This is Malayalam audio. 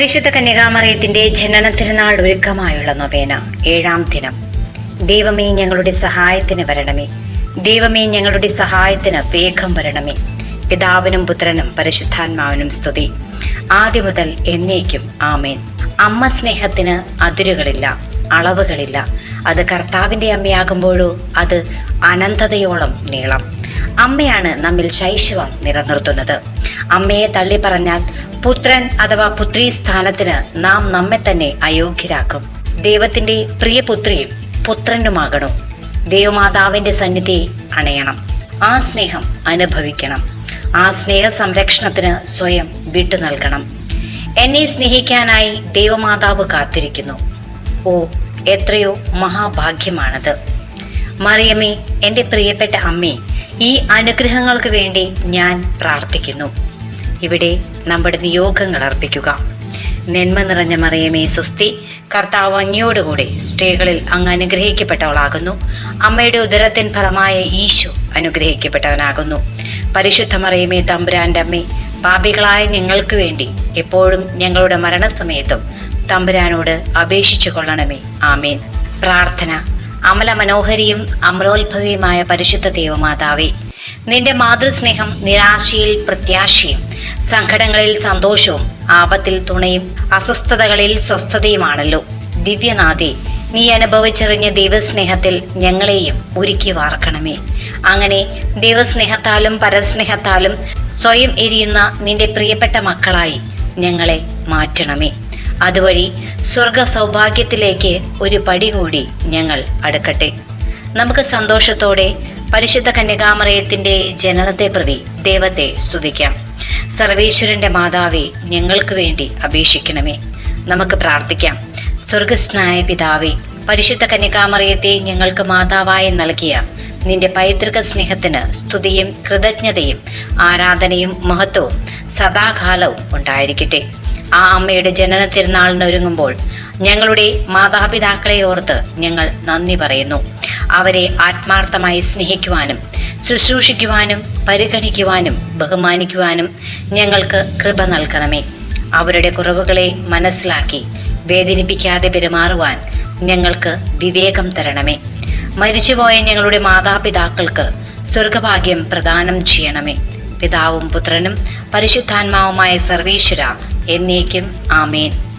പരിശുദ്ധ കന്യകാമറിയത്തിന്റെ ജനന തിരുനാൾ ഒരുക്കമായുള്ള നൊവേന. ഏഴാം ദിനം. ദൈവമേ ഞങ്ങളുടെ സഹായത്തിന് വരണമേ. ദൈവമേ ഞങ്ങളുടെ സഹായത്തിന് വേഗം വരണമേ. പിതാവിനും പുത്രനും പരിശുദ്ധാത്മാവിനും സ്തുതി. ആദ്യം മുതൽ എന്നേക്കും ആമേൻ. അമ്മ സ്നേഹത്തിന് അതിരുകളില്ല അളവുകളില്ല. അത് കർത്താവിന്റെ അമ്മയാകുമ്പോഴോ അത് അനന്തതയോളം നീളം. അമ്മയാണ് നമ്മിൽ ശൈശവം നിലനിർത്തുന്നത്. അമ്മയെ തള്ളി പറഞ്ഞാൽ പുത്രൻ അഥവാ പുത്രി സ്ഥാനത്തിന് നാം നമ്മെ തന്നെ അയോഗ്യരാക്കും. ദൈവത്തിന്റെ പ്രിയപുത്രിയും പുത്രനുമാകണം. ദൈവമാതാവിന്റെ സന്നിധി അണയണം. ആ സ്നേഹം അനുഭവിക്കണം. ആ സ്നേഹ സംരക്ഷണത്തിന് സ്വയം വിട്ടു നൽകണം. എന്നെ സ്നേഹിക്കാനായി ദൈവമാതാവ് കാത്തിരിക്കുന്നു. ഓ എത്രയോ മഹാഭാഗ്യമാണത്. മറിയമ്മേ എന്റെ പ്രിയപ്പെട്ട അമ്മേ ഈ അനുഗ്രഹങ്ങൾക്ക് വേണ്ടി ഞാൻ പ്രാർത്ഥിക്കുന്നു. ഇവിടെ നമ്മുടെ നിയോഗങ്ങൾ അർപ്പിക്കുക. നന്മ നിറഞ്ഞ മറിയമേ സുസ്തി കർത്താവ് അങ്ങയോടുകൂടെ സ്ത്രീകളിൽ അങ്ങ് അനുഗ്രഹിക്കപ്പെട്ടവളാകുന്നു. അമ്മയുടെ ഉദരത്തിൻ ഫലമായ ഈശോ അനുഗ്രഹിക്കപ്പെട്ടവനാകുന്നു. പരിശുദ്ധ മറിയമേ തമ്പുരാന്റെ അമ്മേ പാപികളായ ഞങ്ങൾക്ക് വേണ്ടി എപ്പോഴും ഞങ്ങളുടെ മരണസമയത്തും തമ്പുരാനോട് അപേക്ഷിച്ചു കൊള്ളണമേ. ആമേൻ. പ്രാർത്ഥന. അമല മനോഹരിയും അമലോത്ഭവിയുമായ പരിശുദ്ധ ദേവമാതാവേ നിന്റെ മാതൃസ്നേഹം നിരാശയിൽ പ്രത്യാശയും സങ്കടങ്ങളിൽ സന്തോഷവും ആപത്തിൽ തുണയും അസ്വസ്ഥതകളിൽ സ്വസ്ഥതയുമാണല്ലോ. ദിവ്യനാഥി നീ അനുഭവിച്ചറിഞ്ഞ ദൈവസ്നേഹത്തിൽ ഞങ്ങളെയും ഒരുക്കി വാർക്കണമേ. അങ്ങനെ ദൈവസ്നേഹത്താലും പരസ്നേഹത്താലും സ്വയം എരിയുന്ന നിന്റെ പ്രിയപ്പെട്ട മക്കളായി ഞങ്ങളെ മാറ്റണമേ. അതുവഴി സ്വർഗ സൗഭാഗ്യത്തിലേക്ക് ഒരു പടി കൂടി ഞങ്ങൾ അടുക്കട്ടെ. നമുക്ക് സന്തോഷത്തോടെ പരിശുദ്ധ കന്യകാമറയത്തിന്റെ ജനനത്തെ പ്രതി ദൈവത്തെ സ്തുതിക്കാം. സർവേശ്വരന്റെ മാതാവേ ഞങ്ങൾക്ക് വേണ്ടി അപേക്ഷിക്കണമേ. നമുക്ക് പ്രാർത്ഥിക്കാം. സ്വർഗസ്നായ പിതാവേ പരിശുദ്ധ കന്യകാമറിയത്തെ ഞങ്ങൾക്ക് മാതാവായി നൽകിയ നിന്റെ പൈതൃക സ്നേഹത്തിന് സ്തുതിയും കൃതജ്ഞതയും ആരാധനയും മഹത്വവും സദാകാലവും ഉണ്ടായിരിക്കട്ടെ. ആ അമ്മയുടെ ജനന തിരുനാളിനൊരുങ്ങുമ്പോൾ ഞങ്ങളുടെ മാതാപിതാക്കളെ ഓർത്ത് ഞങ്ങൾ നന്ദി പറയുന്നു. അവരെ ആത്മാർത്ഥമായി സ്നേഹിക്കുവാനും ശുശ്രൂഷിക്കുവാനും പരിഗണിക്കുവാനും ബഹുമാനിക്കുവാനും ഞങ്ങൾക്ക് കൃപ നൽകണമേ. അവരുടെ കുറവുകളെ മനസ്സിലാക്കി വേദനിപ്പിക്കാതെ പെരുമാറുവാൻ ഞങ്ങൾക്ക് വിവേകം തരണമേ. മരിച്ചുപോയ ഞങ്ങളുടെ മാതാപിതാക്കൾക്ക് സ്വർഗഭാഗ്യം പ്രദാനം ചെയ്യണമേ. പിതാവും പുത്രനും പരിശുദ്ധാത്മാവുമായ സർവീശ്വര എന്നേക്കും ആമേൻ.